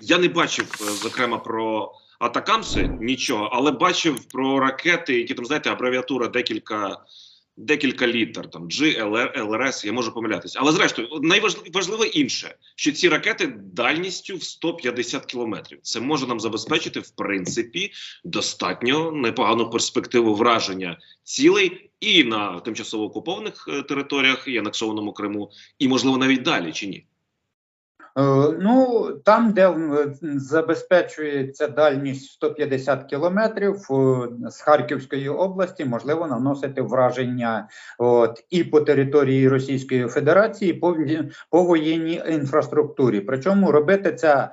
я не бачив е, зокрема про атакамси нічого, але бачив про ракети, які там знаєте, абревіатура декілька. Декілька літер, там G, LR, LRS, я можу помилятися. Але зрештою, найважливе інше, що ці ракети дальністю в 150 кілометрів. Це може нам забезпечити, в принципі, достатньо непогану перспективу враження цілей і на тимчасово окупованих е, територіях, і анексованому Криму, і можливо навіть далі чи ні. Е, Ну, там, де е, забезпечується дальність 150 кілометрів е, з Харківської області, можливо наносити враження от, і по території Російської Федерації, і по, по воєнній інфраструктурі. Причому робити це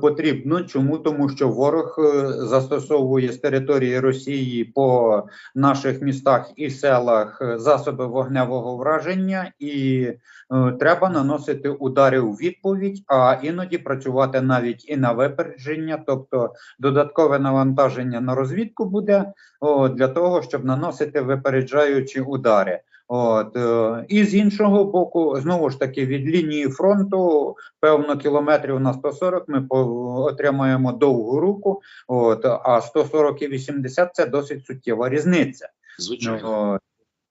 потрібно. Чому? Тому що ворог застосовує з території Росії по наших містах і селах засоби вогневого враження і е, треба наносити удари у відповідь, а іноді працювати навіть і на випередження, тобто додаткове навантаження на розвідку буде о, для того, щоб наносити випереджаючі удари. От е, і з іншого боку, знову ж таки, від лінії фронту певно кілометрів на 140 ми по- отримаємо довгу руку. От а 140 і 80 – це досить суттєва різниця. Звичайно. От.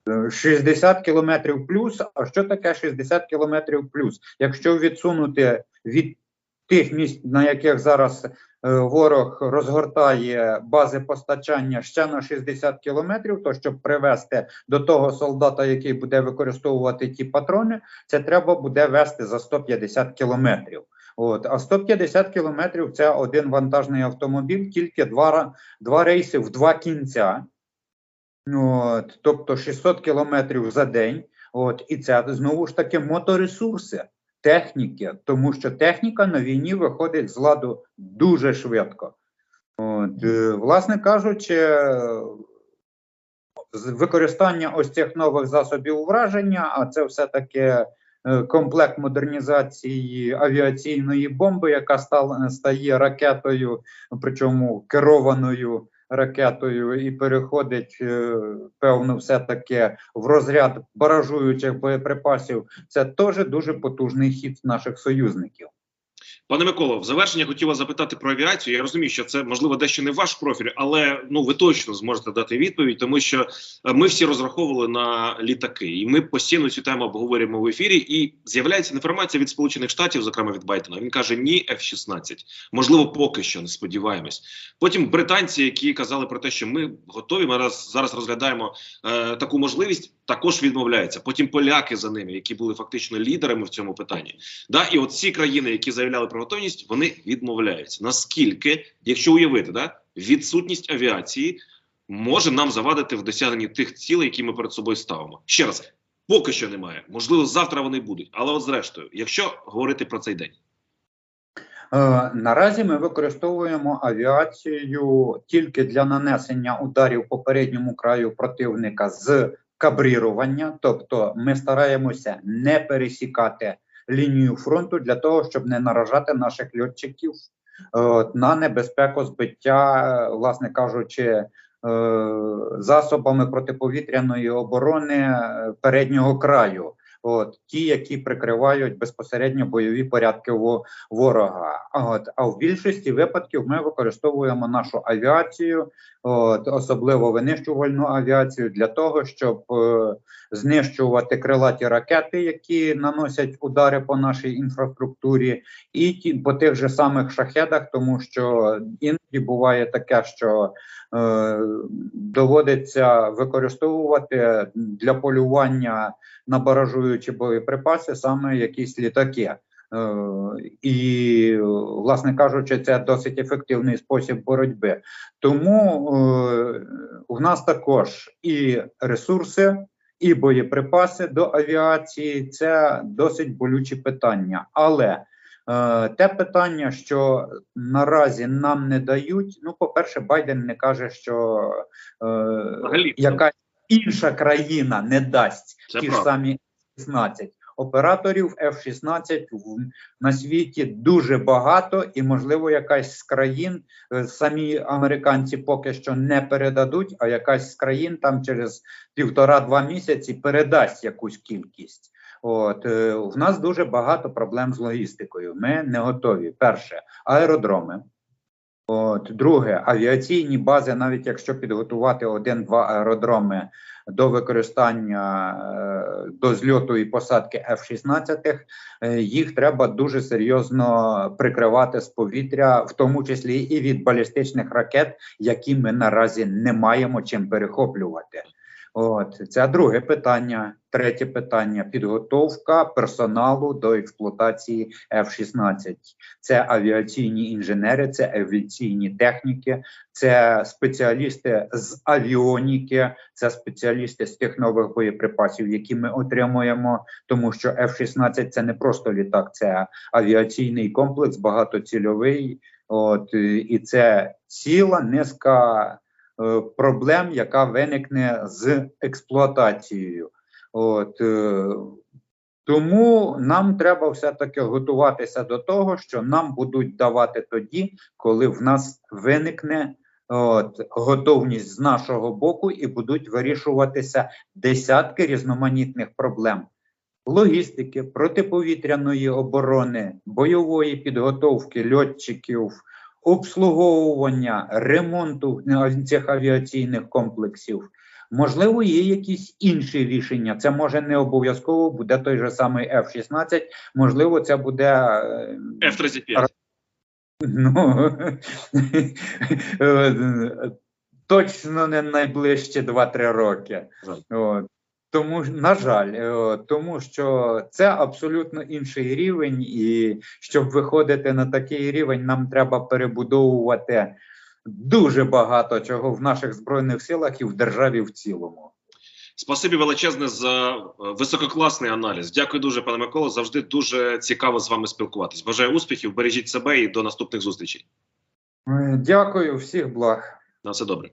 Е, 60 кілометрів плюс. А що таке 60 кілометрів плюс? Якщо відсунути від тих місць, на яких зараз е, ворог розгортає бази постачання ще на 60 кілометрів, то щоб привести до того солдата, який буде використовувати ті патрони, це треба буде вести за 150 кілометрів. От, а 150 кілометрів це один вантажний автомобіль, тільки два, два рейси в два кінця. От, тобто 600 кілометрів за день. От, і це знову ж таки моторесурси, техніки, тому що техніка на війні виходить з ладу дуже швидко. От, е, власне кажучи, використання ось цих нових засобів враження, а це все-таки е, комплект модернізації авіаційної бомби, яка стала стає ракетою, причому керованою ракетою, і переходить е, певно, все таки в розряд баражуючих боєприпасів. Це теж дуже потужний хід наших союзників. Пане Миколо, в завершення хотів вас запитати про авіацію. Я розумію, що це можливо дещо не ваш профіль, але ну ви точно зможете дати відповідь, тому що е, ми всі розраховували на літаки, і ми постійно цю тему обговорюємо в ефірі. І з'являється інформація від Сполучених Штатів, зокрема від Байдена. Він каже: ні, F-16. Можливо, поки що не сподіваємось. Потім британці, які казали про те, що ми готові. Ми раз зараз розглядаємо е, таку можливість, також відмовляються. Потім поляки за ними, які були фактично лідерами в цьому питанні. Да, і от ці країни, які заявляли про вони відмовляються. Наскільки, якщо уявити, да, відсутність авіації може нам завадити в досягненні тих цілей, які ми перед собою ставимо? Ще раз, поки що немає. Можливо, завтра вони будуть. Але от зрештою, якщо говорити про цей день, Е, Наразі ми використовуємо авіацію тільки для нанесення ударів по передньому краю противника з кабрірування, тобто ми стараємося не пересікати лінію фронту для того, щоб не наражати наших льотчиків е, на небезпеку збиття, е, власне кажучи, е, засобами протиповітряної оборони переднього краю. От ті, які прикривають безпосередньо бойові порядки ворога. От а в більшості випадків ми використовуємо нашу авіацію, от особливо винищувальну авіацію, для того, щоб е, знищувати крилаті ракети, які наносять удари по нашій інфраструктурі, і ті по тих же самих шахедах, тому що іноді буває таке, що е, доводиться використовувати для полювання на баражуючі боєприпаси саме якісь літаки. Е, І, власне кажучи, це досить ефективний спосіб боротьби. Тому е, у нас також і ресурси, і боєприпаси до авіації це досить болючі питання. Але е, те питання, що наразі нам не дають, ну, по-перше, Байден не каже, що е, якась інша країна не дасть Це ті ж самі F-16. Операторів F-16 в- на світі дуже багато, і можливо, якась з країн е, самі американці поки що не передадуть, а якась з країн там через півтора-два місяці передасть якусь кількість. От е, в нас дуже багато проблем з логістикою. Ми не готові. Перше, аеродроми. От, друге, авіаційні бази, навіть якщо підготувати один-два аеродроми до використання е, до зльоту і посадки F-16, е, їх треба дуже серйозно прикривати з повітря, в тому числі і від балістичних ракет, які ми наразі не маємо чим перехоплювати. От це друге питання. Третє питання підготовка персоналу до експлуатації F-16. Це авіаційні інженери, це авіаційні техніки, це спеціалісти з авіоніки, це спеціалісти з тих нових боєприпасів, які ми отримуємо. Тому що F-16 це не просто літак, це авіаційний комплекс, багатоцільовий. От і це ціла низка проблем, яка виникне з експлуатацією. От е, тому нам треба все-таки готуватися до того, що нам будуть давати тоді, коли в нас виникне от, готовність з нашого боку, і будуть вирішуватися десятки різноманітних проблем. Логістики, протиповітряної оборони, бойової підготовки льотчиків, обслуговування, ремонту цих авіаційних комплексів. Можливо, є якісь інші рішення. Це може не обов'язково буде той же самий F-16, можливо, це буде е, F-35. ну, е, точно не найближчі 2-3 роки. От. Тому, на жаль, е, тому що це абсолютно інший рівень, і щоб виходити на такий рівень, нам треба перебудовувати дуже багато чого в наших збройних силах і в державі в цілому. Спасибі величезне за е, висококласний аналіз. Дякую дуже, пане Микола. Завжди дуже цікаво з вами спілкуватись. Бажаю успіхів, бережіть себе і до наступних зустрічей. Е, Дякую, всіх благ. На все добре.